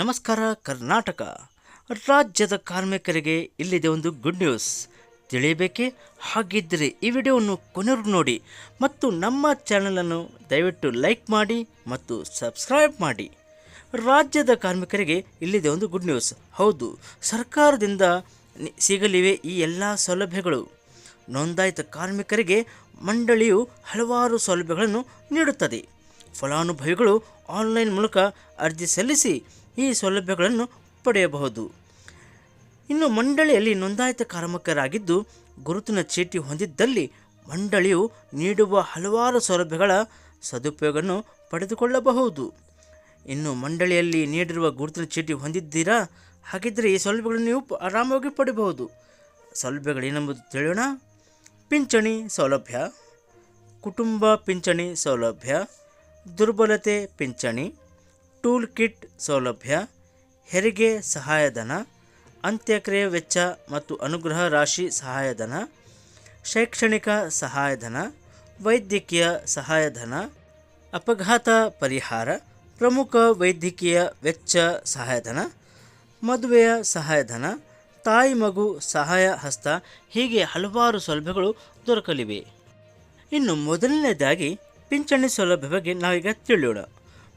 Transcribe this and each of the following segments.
ನಮಸ್ಕಾರ, ಕರ್ನಾಟಕ. ರಾಜ್ಯದ ಕಾರ್ಮಿಕರಿಗೆ ಇಲ್ಲಿದೆ ಒಂದು ಗುಡ್ ನ್ಯೂಸ್ ತಿಳಿಯಬೇಕೆ? ಹಾಗಿದ್ದರೆ ಈ ವಿಡಿಯೋವನ್ನು ಕೊನೆರು ನೋಡಿ ಮತ್ತು ನಮ್ಮ ಚಾನಲನ್ನು ದಯವಿಟ್ಟು ಲೈಕ್ ಮಾಡಿ ಮತ್ತು ಸಬ್ಸ್ಕ್ರೈಬ್ ಮಾಡಿ. ರಾಜ್ಯದ ಕಾರ್ಮಿಕರಿಗೆ ಇಲ್ಲಿದೆ ಒಂದು ಗುಡ್ ನ್ಯೂಸ್ ಹೌದು, ಸರ್ಕಾರದಿಂದ ಸಿಗಲಿವೆ ಈ ಎಲ್ಲ ಸೌಲಭ್ಯಗಳು. ನೋಂದಾಯಿತ ಕಾರ್ಮಿಕರಿಗೆ ಮಂಡಳಿಯು ಹಲವಾರು ಸೌಲಭ್ಯಗಳನ್ನು ನೀಡುತ್ತದೆ. ಫಲಾನುಭವಿಗಳು ಆನ್ಲೈನ್ ಮೂಲಕ ಅರ್ಜಿ ಸಲ್ಲಿಸಿ ಈ ಸೌಲಭ್ಯಗಳನ್ನು ಪಡೆಯಬಹುದು. ಇನ್ನು ಮಂಡಳಿಯಲ್ಲಿ ನೋಂದಾಯಿತ ಕಾರ್ಮಿಕರಾಗಿದ್ದು, ಗುರುತಿನ ಚೀಟಿ ಹೊಂದಿದ್ದಲ್ಲಿ ಮಂಡಳಿಯು ನೀಡುವ ಹಲವಾರು ಸೌಲಭ್ಯಗಳ ಸದುಪಯೋಗವನ್ನು ಪಡೆದುಕೊಳ್ಳಬಹುದು. ಇನ್ನು ಮಂಡಳಿಯಲ್ಲಿ ನೀಡಿರುವ ಗುರುತಿನ ಚೀಟಿ ಹೊಂದಿದ್ದೀರಾ? ಹಾಗಿದ್ದರೆ ಈ ಸೌಲಭ್ಯಗಳನ್ನು ನೀವು ಆರಾಮವಾಗಿ ಪಡೆಯಬಹುದು. ಸೌಲಭ್ಯಗಳೇನೆಂಬುದು ತಿಳಿಯೋಣ. ಪಿಂಚಣಿ ಸೌಲಭ್ಯ, ಕುಟುಂಬ ಪಿಂಚಣಿ ಸೌಲಭ್ಯ, ದುರ್ಬಲತೆ ಪಿಂಚಣಿ ಟೂಲ್ ಕಿಟ್ ಸೌಲಭ್ಯ, ಹೆರಿಗೆ ಸಹಾಯಧನ, ಅಂತ್ಯಕ್ರಿಯೆ ವೆಚ್ಚ ಮತ್ತು ಅನುಗ್ರಹ ರಾಶಿ ಸಹಾಯಧನ, ಶೈಕ್ಷಣಿಕ ಸಹಾಯಧನ, ವೈದ್ಯಕೀಯ ಸಹಾಯಧನ, ಅಪಘಾತ ಪರಿಹಾರ, ಪ್ರಮುಖ ವೈದ್ಯಕೀಯ ವೆಚ್ಚ ಸಹಾಯಧನ, ಮದುವೆಯ ಸಹಾಯಧನ, ತಾಯಿ ಮಗು ಸಹಾಯ ಹಸ್ತ ಹೀಗೆ ಹಲವಾರು ಸೌಲಭ್ಯಗಳು ದೊರಕಲಿವೆ. ಇನ್ನು ಮೊದಲನೇದಾಗಿ ಪಿಂಚಣಿ ಸೌಲಭ್ಯ ಬಗ್ಗೆ ನಾವೀಗ ತಿಳಿಯೋಣ.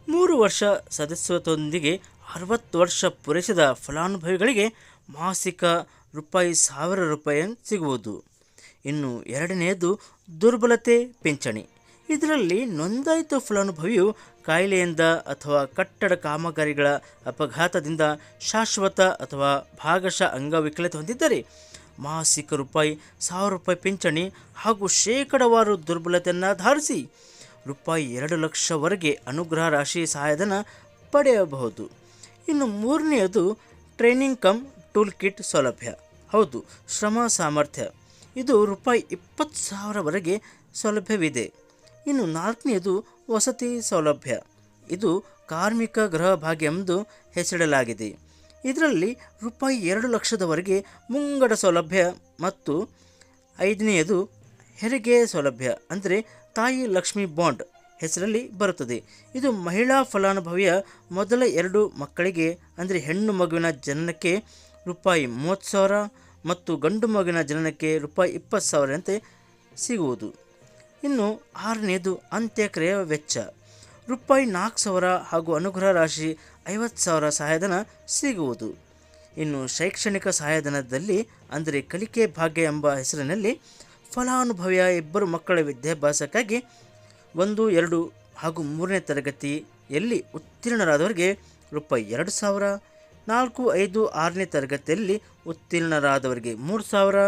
ಮೂರು ವರ್ಷ ಸದಸ್ಯತ್ವದೊಂದಿಗೆ ಅರವತ್ತು ವರ್ಷ ಪೂರೈಸಿದ ಫಲಾನುಭವಿಗಳಿಗೆ ಮಾಸಿಕ ರೂಪಾಯಿ ಸಾವಿರ ರೂಪಾಯಿ ಸಿಗುವುದು. ಇನ್ನು ಎರಡನೆಯದು ದುರ್ಬಲತೆ ಪಿಂಚಣಿ. ಇದರಲ್ಲಿ ನೋಂದಾಯಿತ ಫಲಾನುಭವಿಯು ಕಾಯಿಲೆಯಿಂದ ಅಥವಾ ಕಟ್ಟಡ ಕಾಮಗಾರಿಗಳ ಅಪಘಾತದಿಂದ ಶಾಶ್ವತ ಅಥವಾ ಭಾಗಶಃ ಅಂಗವಿಕಲತೆ ಹೊಂದಿದ್ದರೆ ಮಾಸಿಕ ರೂಪಾಯಿ ಸಾವಿರ ರೂಪಾಯಿ ಪಿಂಚಣಿ ಹಾಗೂ ಶೇಕಡವಾರು ದುರ್ಬಲತೆಯನ್ನು ಆಧರಿಸಿ ರೂಪಾಯಿ ಎರಡು ಲಕ್ಷವರೆಗೆ ಅನುಗ್ರಹ ರಾಶಿ ಸಹಾಯಧನ ಪಡೆಯಬಹುದು. ಇನ್ನು ಮೂರನೆಯದು ಟ್ರೈನಿಂಗ್ ಕಮ್ ಟೂಲ್ ಕಿಟ್ ಸೌಲಭ್ಯ. ಹೌದು, ಶ್ರಮ ಸಾಮರ್ಥ್ಯ. ಇದು ರೂಪಾಯಿ ಇಪ್ಪತ್ತು ಸಾವಿರವರೆಗೆ ಸೌಲಭ್ಯವಿದೆ. ಇನ್ನು ನಾಲ್ಕನೆಯದು ವಸತಿ ಸೌಲಭ್ಯ. ಇದು ಕಾರ್ಮಿಕ ಗೃಹ ಭಾಗ್ಯ ಎಂದು ಹೆಸರಿಡಲಾಗಿದೆ. ಇದರಲ್ಲಿ ರೂಪಾಯಿ ಎರಡು ಲಕ್ಷದವರೆಗೆ ಮುಂಗಡ ಸೌಲಭ್ಯ ಮತ್ತು ಐದನೆಯದು ಹೆರಿಗೆ ಸೌಲಭ್ಯ, ಅಂದರೆ ತಾಯಿ ಲಕ್ಷ್ಮಿ ಬಾಂಡ್ ಹೆಸರಲ್ಲಿ ಬರುತ್ತದೆ. ಇದು ಮಹಿಳಾ ಫಲಾನುಭವಿಯ ಮೊದಲ ಎರಡು ಮಕ್ಕಳಿಗೆ, ಅಂದರೆ ಹೆಣ್ಣು ಮಗುವಿನ ಜನನಕ್ಕೆ ರೂಪಾಯಿ ಮೂವತ್ತು ಸಾವಿರ ಮತ್ತು ಗಂಡು ಮಗುವಿನ ಜನನಕ್ಕೆ ರೂಪಾಯಿ ಇಪ್ಪತ್ತು ಸಾವಿರಂತೆ ಸಿಗುವುದು. ಇನ್ನು ಆರನೇದು ಅಂತ್ಯಕ್ರಿಯೆ ವೆಚ್ಚ. ರೂಪಾಯಿ ನಾಲ್ಕು ಸಾವಿರ ಹಾಗೂ ಅನುಗ್ರಹ ರಾಶಿ ಐವತ್ತು ಸಾವಿರ ಸಹಾಯಧನ ಸಿಗುವುದು. ಇನ್ನು ಶೈಕ್ಷಣಿಕ ಸಹಾಯಧನದಲ್ಲಿ, ಅಂದರೆ ಕಲಿಕೆ ಭಾಗ್ಯ ಎಂಬ ಹೆಸರಿನಲ್ಲಿ ಫಲಾನುಭವಿಯ ಇಬ್ಬರು ಮಕ್ಕಳ ವಿದ್ಯಾಭ್ಯಾಸಕ್ಕಾಗಿ ಒಂದು, ಎರಡು ಹಾಗೂ ಮೂರನೇ ತರಗತಿಯಲ್ಲಿ ಉತ್ತೀರ್ಣರಾದವರಿಗೆ ರೂಪಾಯಿ ಎರಡು ಸಾವಿರ, ನಾಲ್ಕು, ಐದು, ಆರನೇ ತರಗತಿಯಲ್ಲಿ ಉತ್ತೀರ್ಣರಾದವರಿಗೆ ಮೂರು ಸಾವಿರ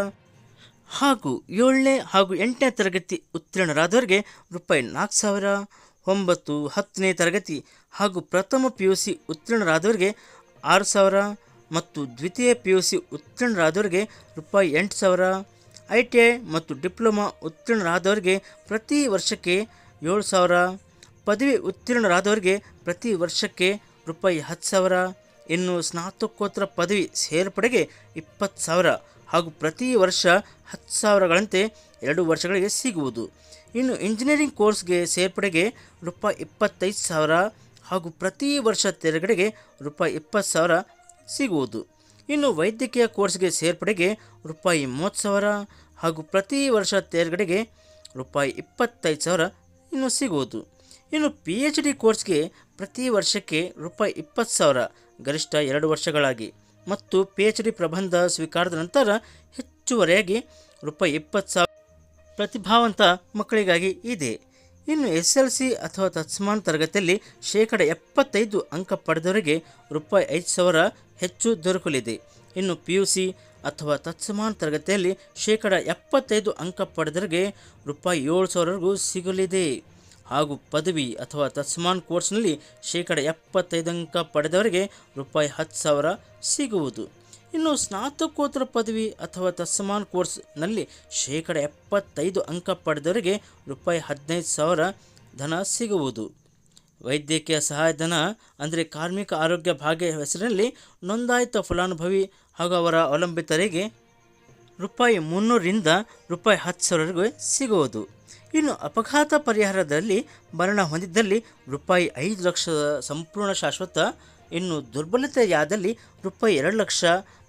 ಹಾಗೂ ಏಳನೇ ಹಾಗೂ ಎಂಟನೇ ತರಗತಿ ಉತ್ತೀರ್ಣರಾದವರಿಗೆ ರೂಪಾಯಿ ನಾಲ್ಕು ಸಾವಿರ, ಒಂಬತ್ತು, ಹತ್ತನೇ ತರಗತಿ ಹಾಗೂ ಪ್ರಥಮ ಪಿ ಯು ಸಿ ಉತ್ತೀರ್ಣರಾದವರಿಗೆ ಆರು ಸಾವಿರ ಮತ್ತು ದ್ವಿತೀಯ ಪಿ ಯು ಸಿ ಉತ್ತೀರ್ಣರಾದವರಿಗೆ ರೂಪಾಯಿ ಎಂಟು ಸಾವಿರ ಐ ಟಿ ಐ ಮತ್ತು ಡಿಪ್ಲೊಮಾ ಉತ್ತೀರ್ಣರಾದವರಿಗೆ ಪ್ರತಿ ವರ್ಷಕ್ಕೆ ಏಳು ಸಾವಿರ, ಪದವಿ ಉತ್ತೀರ್ಣರಾದವರಿಗೆ ಪ್ರತಿ ವರ್ಷಕ್ಕೆ ರೂಪಾಯಿ ಹತ್ತು ಸಾವಿರ, ಇನ್ನು ಸ್ನಾತಕೋತ್ತರ ಪದವಿ ಸೇರ್ಪಡೆಗೆ ಇಪ್ಪತ್ತು ಸಾವಿರ ಹಾಗೂ ಪ್ರತಿ ವರ್ಷ ಹತ್ತು ಸಾವಿರಗಳಂತೆ ಎರಡು ವರ್ಷಗಳಿಗೆ ಸಿಗುವುದು. ಇನ್ನು ಇಂಜಿನಿಯರಿಂಗ್ ಕೋರ್ಸ್ಗೆ ಸೇರ್ಪಡೆಗೆ ರೂಪಾಯಿ ಇಪ್ಪತ್ತೈದು ಸಾವಿರ ಹಾಗೂ ಪ್ರತಿ ವರ್ಷ ತೆರಗಡೆಗೆ ರೂಪಾಯಿ ಇಪ್ಪತ್ತು ಸಾವಿರ ಸಿಗುವುದು. ಇನ್ನು ವೈದ್ಯಕೀಯ ಕೋರ್ಸ್ಗೆ ಸೇರ್ಪಡೆಗೆ ರೂಪಾಯಿ ಮೂವತ್ತು ಸಾವಿರ ಹಾಗೂ ಪ್ರತಿ ವರ್ಷ ತೇರ್ಗಡೆಗೆ ರೂಪಾಯಿ ಇಪ್ಪತ್ತೈದು ಸಾವಿರ ಇನ್ನು ಸಿಗುವುದು. ಇನ್ನು ಪಿ ಎಚ್ ಡಿ ಕೋರ್ಸ್ಗೆ ಪ್ರತಿ ವರ್ಷಕ್ಕೆ ರೂಪಾಯಿ ಇಪ್ಪತ್ತು ಸಾವಿರ ಗರಿಷ್ಠ ಎರಡು ವರ್ಷಗಳಾಗಿ ಮತ್ತು ಪಿ ಎಚ್ ಡಿ ಪ್ರಬಂಧ ಸ್ವೀಕಾರದ ನಂತರ ಹೆಚ್ಚುವರಿಯಾಗಿ ರೂಪಾಯಿ ಇಪ್ಪತ್ತು ಸಾವಿರ ಪ್ರತಿಭಾವಂತ ಮಕ್ಕಳಿಗಾಗಿ ಇದೆ. ಇನ್ನು ಎಸ್ ಎಲ್ ಸಿ ಅಥವಾ ತತ್ಸಮಾನ ತರಗತಿಯಲ್ಲಿ ಶೇಕಡ ಎಪ್ಪತ್ತೈದು ಅಂಕ ಪಡೆದವರಿಗೆ ರೂಪಾಯಿ ಐದು ಸಾವಿರ ಹೆಚ್ಚು ದೊರಕಲಿದೆ. ಇನ್ನು ಪಿ ಯು ಸಿ ಅಥವಾ ತತ್ಸಮಾನ ತರಗತಿಯಲ್ಲಿ ಶೇಕಡ ಎಪ್ಪತ್ತೈದು ಅಂಕ ಪಡೆದವರಿಗೆ ರೂಪಾಯಿ ಏಳು ಸಾವಿರವರೆಗೂ ಸಿಗಲಿದೆ. ಹಾಗೂ ಪದವಿ ಅಥವಾ ತತ್ಸಮಾನ್ ಕೋರ್ಸ್ನಲ್ಲಿ ಶೇಕಡ ಎಪ್ಪತ್ತೈದು ಅಂಕ ಪಡೆದವರಿಗೆ ರೂಪಾಯಿ ಹತ್ತು ಸಾವಿರ ಸಿಗುವುದು. ಇನ್ನು ಸ್ನಾತಕೋತ್ತರ ಪದವಿ ಅಥವಾ ತತ್ಸಮಾನ್ ಕೋರ್ಸ್ನಲ್ಲಿ ಶೇಕಡ ಎಪ್ಪತ್ತೈದು ಅಂಕ ಪಡೆದವರಿಗೆ ರೂಪಾಯಿ ಹದಿನೈದು ಸಾವಿರ ಧನ ಸಿಗುವುದು. ವೈದ್ಯಕೀಯ ಸಹಾಯಧನ, ಅಂದರೆ ಕಾರ್ಮಿಕ ಆರೋಗ್ಯ ಭಾಗ್ಯ ಹೆಸರಿನಲ್ಲಿ ನೋಂದಾಯಿತ ಫಲಾನುಭವಿ ಹಾಗೂ ಅವರ ಅವಲಂಬಿತರಿಗೆ ರೂಪಾಯಿ ಮುನ್ನೂರರಿಂದ ರೂಪಾಯಿ ಹತ್ತು ಸಾವಿರವರೆಗೂ ಸಿಗುವುದು. ಇನ್ನು ಅಪಘಾತ ಪರಿಹಾರದಲ್ಲಿ ಮರಣ ಹೊಂದಿದ್ದಲ್ಲಿ ರೂಪಾಯಿ ಐದು ಲಕ್ಷದ ಸಂಪೂರ್ಣ ಶಾಶ್ವತ, ಇನ್ನು ದುರ್ಬಲತೆಯಾದಲ್ಲಿ ರೂಪಾಯಿ ಎರಡು ಲಕ್ಷ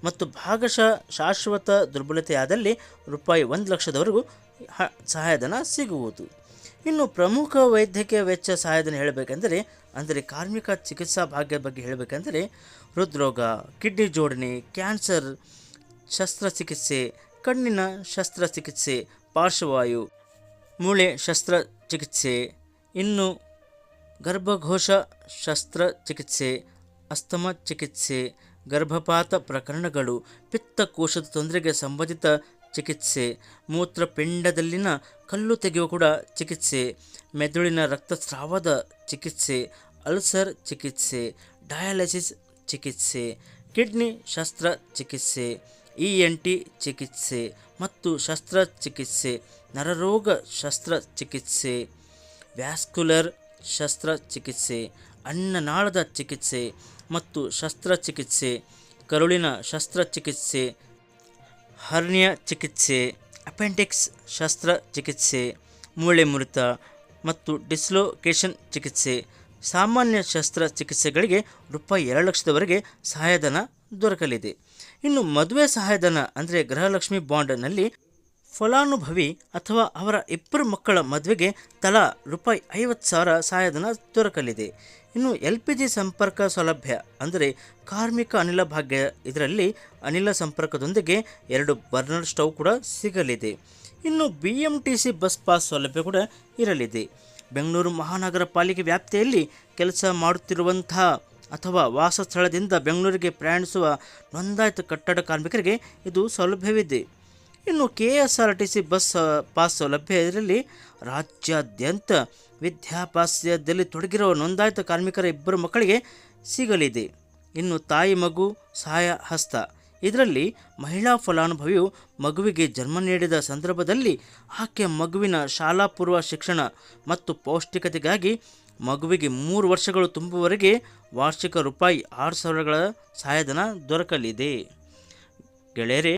ಮತ್ತು ಭಾಗಶಃ ಶಾಶ್ವತ ದುರ್ಬಲತೆಯಾದಲ್ಲಿ ರೂಪಾಯಿ ಒಂದು ಲಕ್ಷದವರೆಗೂ ಸಹಾಯಧನ ಸಿಗುವುದು. ಇನ್ನು ಪ್ರಮುಖ ವೈದ್ಯಕೀಯ ವೆಚ್ಚ ಸಹಾಯಧನ ಹೇಳಬೇಕೆಂದರೆ, ಅಂದರೆ ಕಾರ್ಮಿಕ ಚಿಕಿತ್ಸಾ ಭಾಗ್ಯ ಬಗ್ಗೆ ಹೇಳಬೇಕೆಂದರೆ, ಹೃದ್ರೋಗ, ಕಿಡ್ನಿ ಜೋಡಣೆ, ಕ್ಯಾನ್ಸರ್, ಶಸ್ತ್ರಚಿಕಿತ್ಸೆ, ಕಣ್ಣಿನ ಶಸ್ತ್ರಚಿಕಿತ್ಸೆ, ಪಾರ್ಶ್ವವಾಯು, ಮೂಳೆ ಶಸ್ತ್ರಚಿಕಿತ್ಸೆ, ಇನ್ನು ಗರ್ಭಘೋಷ ಶಸ್ತ್ರಚಿಕಿತ್ಸೆ, ಅಸ್ತಮ ಚಿಕಿತ್ಸೆ, ಗರ್ಭಪಾತ ಪ್ರಕರಣಗಳು, ಪಿತ್ತಕೋಶದ ತೊಂದರೆಗೆ ಸಂಬಂಧಿತ ಚಿಕಿತ್ಸೆ. ಮೂತ್ರಪಿಂಡದಲ್ಲಿನ ಕಲ್ಲು ತೆಗೆಯುವ ಕೂಡ ಚಿಕಿತ್ಸೆ. ಮೆದುಳಿನ ರಕ್ತಸ್ರಾವದ ಚಿಕಿತ್ಸೆ. ಅಲ್ಸರ್ ಚಿಕಿತ್ಸೆ. ಡಯಾಲಿಸಿಸ್ ಚಿಕಿತ್ಸೆ. ಕಿಡ್ನಿ ಶಸ್ತ್ರಚಿಕಿತ್ಸೆ ಇ ಎನ್ ಟಿ ಚಿಕಿತ್ಸೆ ಮತ್ತು ಶಸ್ತ್ರಚಿಕಿತ್ಸೆ ನರರೋಗ ಶಸ್ತ್ರಚಿಕಿತ್ಸೆ ವ್ಯಾಸ್ಕ್ಯುಲರ್ ಶಸ್ತ್ರಚಿಕಿತ್ಸೆ ಅನ್ನನಾಳದ ಚಿಕಿತ್ಸೆ ಮತ್ತು ಶಸ್ತ್ರಚಿಕಿತ್ಸೆ ಕರುಳಿನ ಶಸ್ತ್ರಚಿಕಿತ್ಸೆ ಹರ್ನಿಯ ಚಿಕಿತ್ಸೆ, ಅಪೆಂಡಿಕ್ಸ್ ಶಸ್ತ್ರಚಿಕಿತ್ಸೆ ಮೂಳೆ ಮುರಿತ ಮತ್ತು ಡಿಸ್ಲೋಕೇಶನ್ ಚಿಕಿತ್ಸೆ. ಸಾಮಾನ್ಯ ಶಸ್ತ್ರಚಿಕಿತ್ಸೆಗಳಿಗೆ ರೂಪಾಯಿ ಎರಡು ಲಕ್ಷದವರೆಗೆ ಸಹಾಯಧನ ದೊರಕಲಿದೆ. ಇನ್ನು ಮದುವೆ ಸಹಾಯಧನ ಅಂದರೆ ಗೃಹಲಕ್ಷ್ಮಿ ಬಾಂಡ್ನಲ್ಲಿ ಫಲಾನುಭವಿ ಅಥವಾ ಅವರ ಇಬ್ಬರು ಮಕ್ಕಳ ಮದುವೆಗೆ ತಲಾ ರೂಪಾಯಿ ಐವತ್ತು ಸಾವಿರ ಸಹಾಯಧನ ದೊರಕಲಿದೆ. ಇನ್ನು ಎಲ್ ಪಿ ಜಿ ಸಂಪರ್ಕ ಸೌಲಭ್ಯ ಅಂದರೆ ಕಾರ್ಮಿಕ ಅನಿಲ ಭಾಗ್ಯ ಇದರಲ್ಲಿ ಅನಿಲ ಸಂಪರ್ಕದೊಂದಿಗೆ ಎರಡು ಬರ್ನರ್ ಸ್ಟವ್ ಕೂಡ ಸಿಗಲಿದೆ. ಇನ್ನು B M T C bus pass ಸೌಲಭ್ಯ ಕೂಡ ಇರಲಿದೆ. ಬೆಂಗಳೂರು ಮಹಾನಗರ ಪಾಲಿಕೆ ವ್ಯಾಪ್ತಿಯಲ್ಲಿ ಕೆಲಸ ಮಾಡುತ್ತಿರುವಂತಹ ಅಥವಾ ವಾಸ ಸ್ಥಳದಿಂದ ಬೆಂಗಳೂರಿಗೆ ಪ್ರಯಾಣಿಸುವ ನೋಂದಾಯಿತ ಕಟ್ಟಡ ಕಾರ್ಮಿಕರಿಗೆ ಇದು ಸೌಲಭ್ಯವಿದೆ. ಇನ್ನು K S R T C bus pass ಸೌಲಭ್ಯ ಇದರಲ್ಲಿ ರಾಜ್ಯಾದ್ಯಂತ ವಿದ್ಯಾಭ್ಯಾಸದಲ್ಲಿ ತೊಡಗಿರುವ ನೋಂದಾಯಿತ ಕಾರ್ಮಿಕರ ಇಬ್ಬರು ಮಕ್ಕಳಿಗೆ ಸಿಗಲಿದೆ. ಇನ್ನು ತಾಯಿ ಮಗು ಸಹಾಯ ಹಸ್ತ ಇದರಲ್ಲಿ ಮಹಿಳಾ ಫಲಾನುಭವಿಯು ಮಗುವಿಗೆ ಜನ್ಮ ನೀಡಿದ ಸಂದರ್ಭದಲ್ಲಿ ಆಕೆ ಮಗುವಿನ ಶಾಲಾ ಪೂರ್ವ ಶಿಕ್ಷಣ ಮತ್ತು ಪೌಷ್ಟಿಕತೆಗಾಗಿ ಮಗುವಿಗೆ ಮೂರು ವರ್ಷಗಳು ತುಂಬುವವರೆಗೆ ವಾರ್ಷಿಕ ರೂಪಾಯಿ ಆರು ಸಾವಿರಗಳ ಸಹಾಯಧನ ದೊರಕಲಿದೆ. ಗೆಳೆಯರೇ